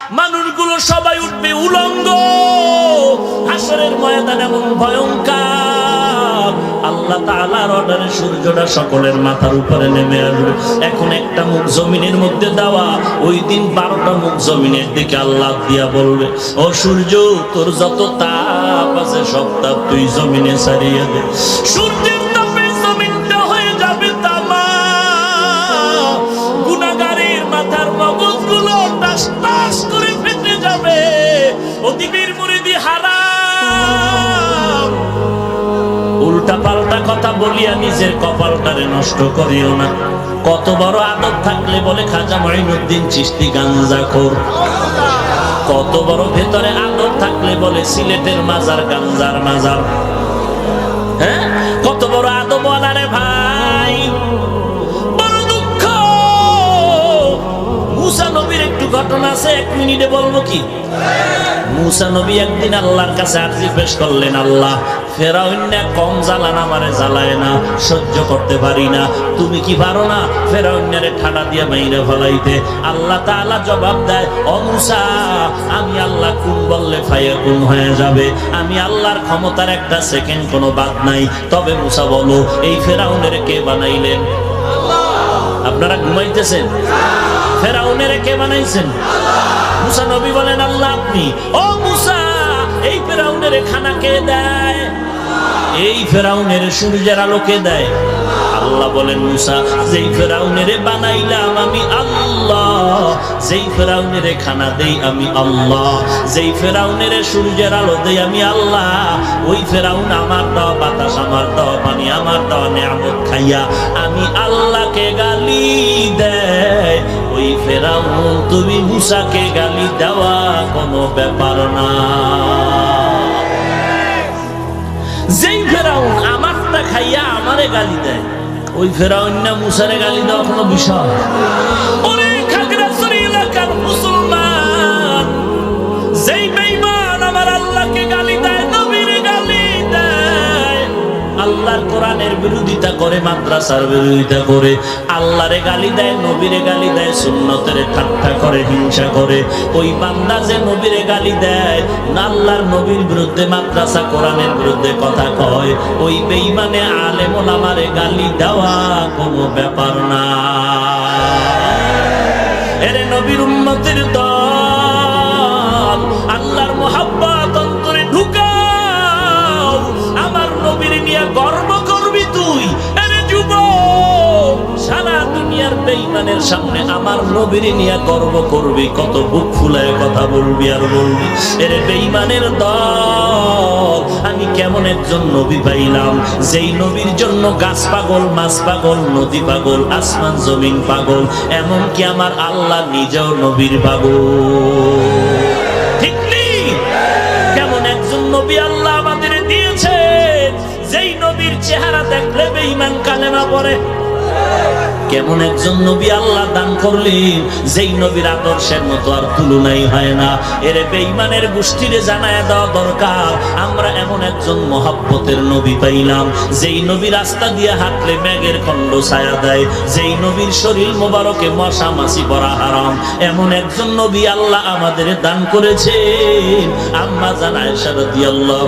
মানুষগুলো সবাই উঠবে উলঙ্গ। হাসরের ময়দান এমন ভয়ঙ্কর। আল্লাহ তাআলার অর্ডারে সূর্যটা সকলের মাথার উপরে নেমে আসবে। এখন একটা মুখ জমিনের মধ্যে দেওয়া, ওই দিন বারোটা মুখ জমিনের দিকে আল্লাহ দিয়া বলবে, ও সূর্য, তোর যত তাপ আছে সব তাপ তুই জমিনে ছাড়িয়ে দে। সূর্যের তাপে জমিনটা হয়ে যাবে তামা। গুনাগারের মাথার মগজগুলো টাস উল্টা পাল্টা কথা বলিয়া নিজের কপালটারে নষ্ট করিও না। কত বড় আদব থাকলে বলে, খাজা মাইনুদ্দিন চিস্তি গাঞ্জা খোর। কত বড় ভেতরে আদব থাকলে বলে, সিলেটের মাজার গাঞ্জার মাজার। হ্যাঁ? কত বড় আদব রে ভাই। বড় দুঃখ। মুসা নবীর একটু ঘটনা আছে, এক মিনিটে বলব কি? মুসা নবী একদিন আল্লাহর কাছে আরজি পেশ করলেন আল্লাহ। ফেরাউন কম জ্বালায় না, সহ্য করতে পারি না। তুমি কি পারো না ফেরাউন্যারে ঠাডা দিয়ে মাইরে ফলাইতে? আল্লাহ জবাব দেয়, ও মুসা, আমি আল্লাহ বললে ফাইয়া হয়ে যাবে? আমি আল্লাহর ক্ষমতার একটা সেকেন্ড কোনো বাদ নাই। তবে মুসা বলো, এই ফেরাউনের কে বানাইলেন? আপনারা ঘুমাইতেছেন? ফেরাউনের কে বানাইছেন? মুসা নবী বলেন, আল্লাহ আপনি। ও মুসা, এই ফেরাউনের খানা কে দেয়? এই ফেরাউনের সূর্যের আলো কে দেয়। আল্লাহ বলেন, মুসা, যেই ফেরাউনের বানাইলাম আমি আল্লাহ, যেই ফেরাউনের খানা দেই আমি আল্লাহ, যেই ফেরাউনের সূর্যের আলো দেই আমি আল্লাহ, ওই ফেরাউন আমার দেওয়া বাতাস, আমার দেওয়া পানি, আমার দেওয়া নিয়ামত খাইয়া আমি আল্লাহকে গালি দেয়। ওই ফেরাউন, তুমি মুসাকে গালি দেওয়া কোনো ব্যাপার না। যেই খাইয়া আমারে গালি দেয়। ওই ফেরাউন্না মুসারে গালি দেওয়া কোনো বিষয়? আল্লাহর কোরআনের বিরোধিতা করে, মাদ্রাসার বিরোধিতা করে, আল্লাহরে গালি দেয়, নবীরে গালি দেয়, সুন্নতের ঠাট্টা করে, হিংসা করে। ওই বান্দা যে নবীরে গালি দেয় না আল্লাহর নবীর বিরুদ্ধে মাদ্রাসা, কোরআনের বিরুদ্ধে কথা কয়। ওই বেঈমানে আলেম ওলামারে গালি দেওয়া কোনো ব্যাপার না। এরে নবীর উম্মতের দল, আল্লাহর মোহাব্বত অন্তরে নবীর গর্ব করবি তুই। সারা দুনিয়ার বেঈমানের সামনে আমার নবীর নিয়ে গর্ব করবি। কত বুক ফুলায় কথা বলবি আর বলবি। এরে বেঈমানের দল, আমি কেমন একজন নবী পাইলাম। যেই নবীর জন্য গাছ পাগল, মাছ পাগল, নদী পাগল, আসমান, জমিন পাগল, এমনকি আমার আল্লাহ নিজেও নবীর পাগল। ঠিক নেই? কেমন একজন নবী আল্লাহ নবীর চেহারা দেখলে বেঈমান কালেমা পড়ে। কেমন একজন নবী আল্লাহ দান করলেন, যেই নবীর আদর্শের মতো আর তুলনাই হয় না। এরে বেঈমানের গোষ্ঠীরে জানায় দেওয়া দরকার, আমরা এমন একজন মহাব্বতের নবী পাইলাম, যেই নবী রাস্তা দিয়ে হাঁটলে মেঘের খণ্ড ছায়া দেয়, যেই নবীর শরীর মোবারকে মশা মাছি পরা হারাম। এমন একজন নবী আল্লাহ আমাদের দান করেছেন। আম্মা জানায় সারদি আল্লাহ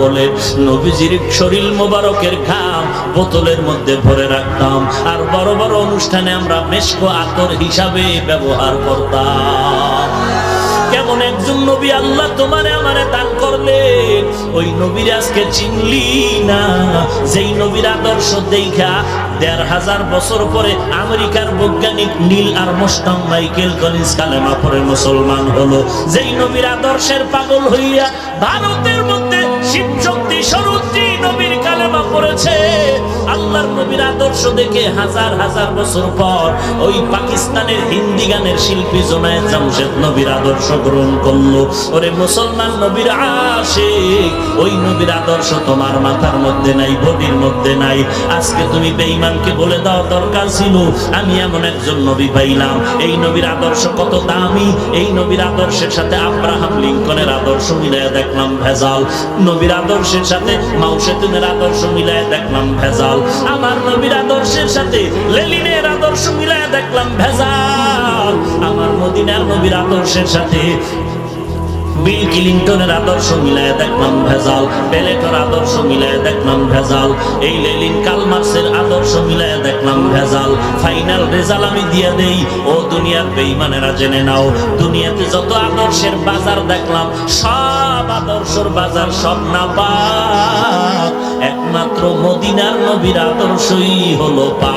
বলে, নবীজির শরীর মোবারকের ঘাম বোতলের মধ্যে ভরে রাখতাম। আর বড় বড় অনুষ্ঠানে আমরা মেশকো আতর হিসাবে ব্যবহার করতাম। কেমন একজন নবী আল্লাহ তোমারে আমারে দান করলেন, ওই নবীর আজকে চিনলি না। যেই নবীর আদর্শ দেখা, দেড় হাজার বছর পরে আমেরিকার বৈজ্ঞানিক নীল আর মোস্টাং মাইকেল কলিন্স কালেমা পরে মুসলমান হলো। যেই নবীর আদর্শের পাগল হইয়া ভারতের মধ্যে শিব শক্তি নবীর কালেমা পড়েছে, আল্লাহর নবীর আদর্শ দেখে হাজার হাজার বছর পর ওই পাকিস্তানের হিন্দি গানের শিল্পী জোনায়েদ জামশেদ নবীর আদর্শ গ্রহণ করল। ওরে মুসলমান নবীর আশিক, ওই নবীর আদর্শ তোমার মাথার মধ্যে নাই, বডির মধ্যে নাই। আজকে তুমি বেঈমানকে বলে দাও, দরকার ছিল, আমি এমন একজন নবী পাইলাম। এই নবীর আদর্শ কত দামি, এই নবীর আদর্শের সাথে আব্রাহাম লিঙ্কনের আদর্শ মিলাইয়া দেখলাম ভেজাল। নবীর আদর্শের সাথে মাউসেতুনের আদর্শ মিলাইয়া দেখলাম ভেজাল। আমার নবীর আদর্শের সাথে লেলিনের আদর্শ মিলাইয়া দেখলাম ভেজাল। আমার মদিনার নবীর আদর্শের সাথে বিল ক্লিন্টনের আদর্শ মিলায় দেখলাম ভেজাল। পেলেটর আদর্শ মিলায় দেখলাম ভেজাল। এই লেলিন কালমার্সের আদর্শ মিলায় দেখলাম ভেজাল। ফাইনাল রেজাল্ট আমি দিয়ে দেই। ও দুনিয়ার বেইমানেরা জেনে নাও। দুনিয়াতে যত আদর্শের বাজার দেখলাম, সব আদর্শর বাজার সব না পাক একমাত্র মদিনার নবীর আদর্শই হলো পা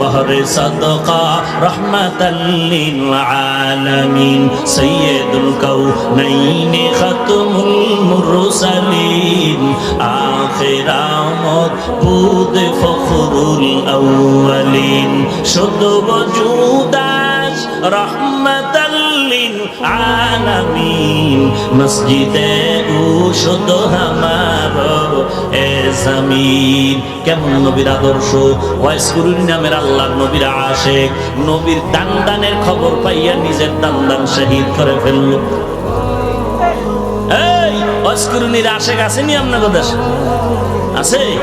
বহরে সাদকা রহমাতাল লিল আলামিন সাইয়্যিদুল কাউনাইন খাতমুল মুরসালিন। আখিরামত বুদ ফখরুল আউয়ালিন শুদ্ধ বজুদা রহমতাল্লিল আলামিন। মসজিদে উষদ হামার এ জামিন। কেমন নবীর আদর্শ? ওয়াইস নামের আল্লাহ নবীর আশেক। নবীর দানদানের খবর পাইয়া নিজের দান শহীদ করে ফেলল। এই ওয়াইস গুরুনির আশেক আসেনি আপনাদের দেশে? আছে?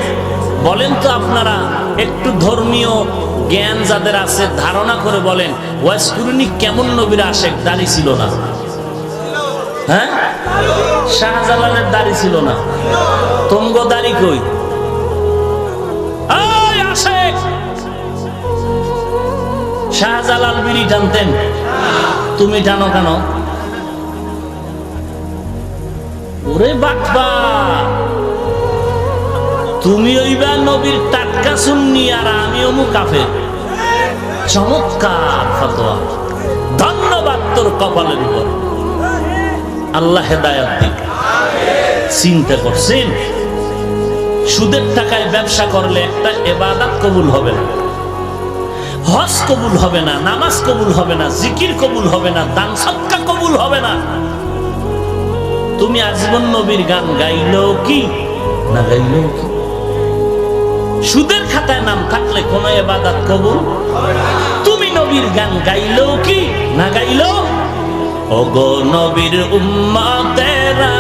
বলেন তো আপনারা, একটু ধর্মীয় জ্ঞান যাদের আছে, ধারণা করে বলেন ওয়াইস কুরুনি কেমন নবীর আশেক, দাড়ি ছিল না? হ্যাঁ? শাহজালালের দাড়ি ছিল না। তঙ্গ দাড়ি কই? শাহজালাল বিড়ি টানতেন। তুমি টানো কেন? ওরে বাবা তুমি ওইবা নবীর টাটকা শুননি আর আমি অমু কাফের। চমৎকার ফতোয়া। ধন্যবাদ তোর কপালের উপর। আল্লাহ হেদায়াত দিক। চিন্তা করছেন? সুদের টাকায় ব্যবসা করলে একটা এবাদাত কবুল হবে না। হজ কবুল হবে না, নামাজ কবুল হবে না, জিকির কবুল হবে না, দান সৎকা কবুল হবে না। তুমি আজীবন নবীর গান গাইলেও কি, না গাইলেও কি? সুদের খাতায় নাম থাকলে কোন এবাদাত কবুল? তুমি নবীর গান গাইলেও কি না গাইলেও? ওগো নবীর উম্মাতেরা,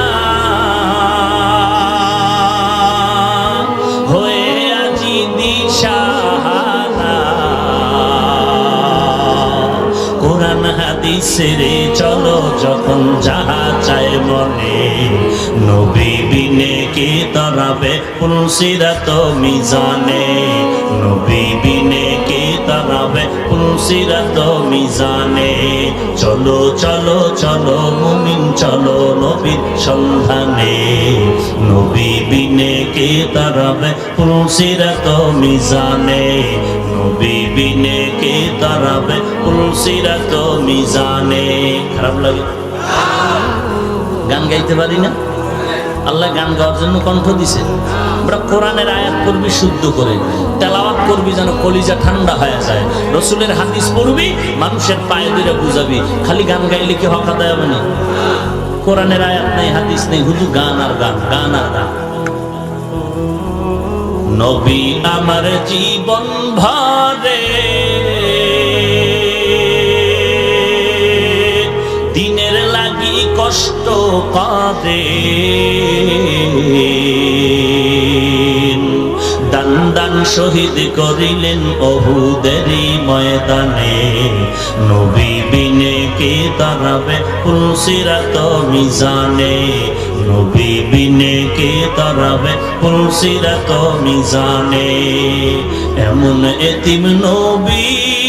হয়ে আজি চলো যখন যাহা চায় মনে, নবী বিনে কে তরাবে পুলসিরাত মিজানে নবী বিনে কে তরাবে পুলসিরাত মিজানে চলো চলো চলো, মুমিন, চলো নবীর সন্ধানে। নবী বিনে কে তরাবে পুলসিরাত মিজানে নবী বিনে কে তরাবে পুলসিরাত মিজানে খারাপ লাগে। গান গাইতে পারি না? আল্লাহ গান গাওয়ার জন্য কণ্ঠ দিছে। আমরা কোরআনের আয়াত করবি শুদ্ধ করে। তেলাওয়াত করবি যেন কলিজা ঠান্ডা হয়ে যায়। রসুলের হাদিস পড়বি, মানুষের পায়ে ধরে বুঝাবি। খালি গান গাইলে কি হক আদায় হবে না? কোরআনের আয়াত নেই, হাদিস নেই শুধু গান আর গান গান আর গান। নবী আমার জীবন ভরে করে দান দান শহীদ করিলেন অহুদেরই ময়দানে। নবী বিনে কে তারাবে পুলসিরাত মিজানে? নবী বিনে কে তারাবে পুলসিরাত মিজানে? এমন এতিম নবী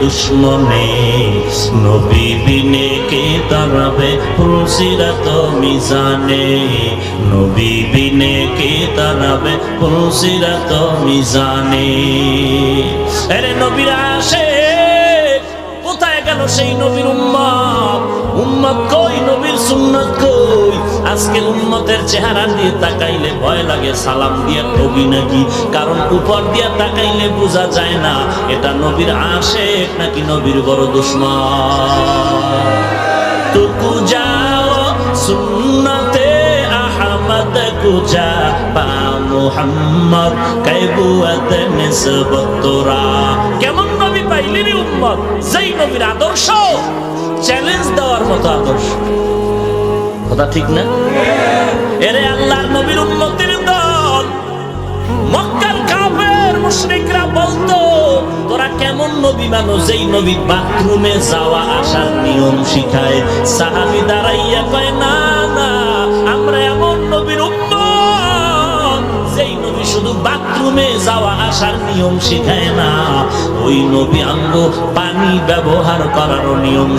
দুশ্মনে, নবী বিনে কে তারাবে ফুলসিরাত মিজানে? নবী বিনে কে তারাবে ফুলসিরাত মিজানে? আরে নবীরা আসে গেল সেই নবীর উম্মত? উম্মত কই? নবীর সুন্নত কই? আজকে উম্মতের চেহারা দিয়ে তাকাইলে ভয় লাগে, সালাম দিয়ে ঠগি নাকি? কারণ উপর দিয়ে তাকাইলে বোঝা যায় না, এটা নবীর আশেক নাকি নবীর বড় দুশ্মন? টুকু যাও, সুন্নতে আহমদ কুচা বা মোহাম্মদ, কাইবুয়াত নিসবত তোরা। কেমন পাইলি উম্মত যেই নবীর আদর্শ চ্যালেঞ্জ দেওয়ার মতো আদর্শ। কথা ঠিক না? এরে আল্লাহর নবীর উম্মতের দল, মক্কার কাফের মুশরিকরা বলতো, তোরা কেমন নবী মানো, যেই নবী বাথরুমে যাওয়া আসার নিয়ম শিখায়, সাহাবী দাঁড়াইয়া না না আসার নিয়ম শিখায় না। ওই নবী আঙ্গ পানি ব্যবহার করার নিয়ম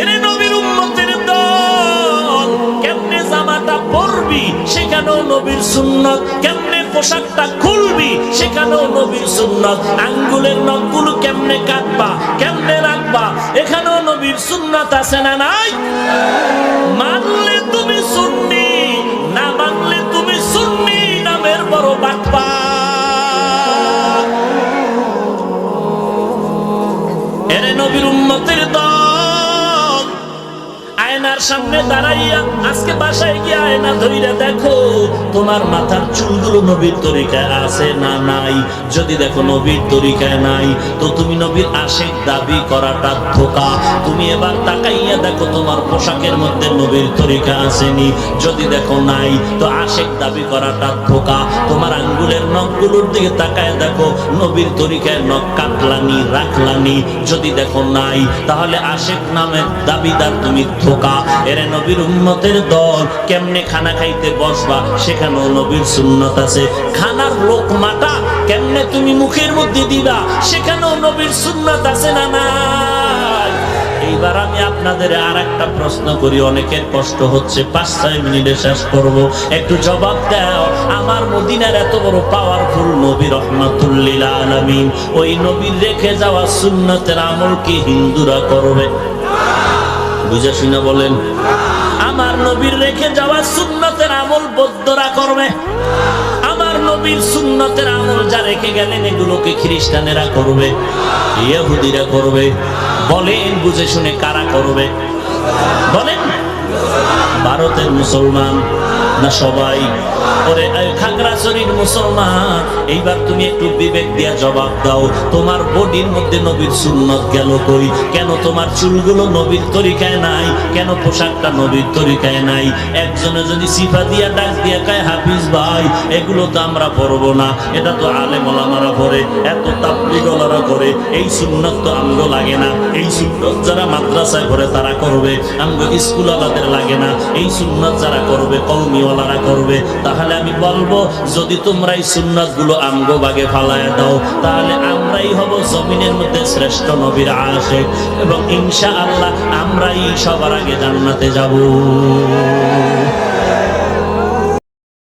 এরে নবীর উম্মতের দল, কেমনে জামাটা পরবি সেখানেও নবীর সুন্নত, কেমনে পোশাকটা খুলবি সেখানেও নবীর সুন্নত, আঙ্গুলের নখগুলো কেমনে কাটবা, কেমনে রাখবা, এখানেও নবীর সুন্নত আছে না নাই? মানলে তুমি সুন্নি আয়নার সামনে দাঁড়াইয়া আজকে বাসায় গিয়ে আয়না ধইরা দেখো, তোমার মাথার চুলগুলো নবীর তরিকায় আছে না নাই? যদি দেখো নবীর তরিকায় নাই, তো তুমি নবীর আশেক দাবি করাটা ধোকা। তুমি এবার তাকাইয়া দেখো তোমার পোশাকের মধ্যে নবীর তরিকা আসেনি। যদি দেখো নাই, তো আশেক দাবি করাটা ধোকা। তোমার আঙ্গুলের নখগুলোর দিকে তাকায় দেখো, নবীর তরিকায় নখ কাটলানি, রাখলানি। যদি দেখো নাই, তাহলে আশেক নামের দাবিদার তুমি ধোকা। এরে নবীর উম্মতের দল কেমনে খানা খাইতে বসবা? সেখানেও নবীর সুন্নত আছে। খানার লোকমাটা কেমনে তুমি মুখের মধ্যে দিবা? সেখানেও নবীর সুন্নত আছে না নাই? এইবার আমি আপনাদের আর একটা প্রশ্ন করি। অনেকের কষ্ট হচ্ছে। পাঁচ, ছয় মিনিটে শেষ করব। একটু জবাব দাও। আমার মদিনার এত বড় পাওয়ারফুল নবী রহমাতুল্লিল আলামিন, ওই নবীর রেখে যাওয়া সুন্নতের আমল কি হিন্দুরা করবে? বুঝে শুনে বলেন, আমার নবীর রেখে যাওয়া সুন্নতের আমল বদ্ধরা করবে। আমার নবীর সুন্নতের আমল যা রেখে গেলেন, এগুলোকে খ্রিস্টানেরা করবে করবে। বুঝে শুনে কারা করবে? বলেন, ভারতের মুসলমান না সবাই। ওরে খাগড়াছড়ির মুসলমান, এইবার তুমি একটু বিবেক দিয়া জবাব দাও। তোমার বডির মধ্যে নবীর সুন্নত গেল কই? কেন তোমার চুলগুলো নবীর তরিকায় নাই? কেন পোশাকটা নবীর তরিকায় নাই? একজনে যদি সিফা দিয়া ডাক দিয়া কায়, হাফিজ ভাই, এগুলো তো আমরা পড়ব না। এটা তো আলে মোলামারা পড়ে, এত তাবলিগলারা করে এই সুন্নত তো আমগো লাগে না। এই সুন্নত যারা মাদ্রাসায় করে তারা করবে, আমগো স্কুল আলাদের লাগে না। এই সুন্নত যারা করবে কৌমিওয়ালারা করবে, তাহলে আমি বলব, যদি তোমরা এই সুন্নতগুলো আমগো বাগে ফালায় দাও, তাহলে আমরাই হব জমিনের মধ্যে শ্রেষ্ঠ নবীর আসে এবং ইনশা আল্লাহ আমরাই সবার আগে জান্নাতে যাব।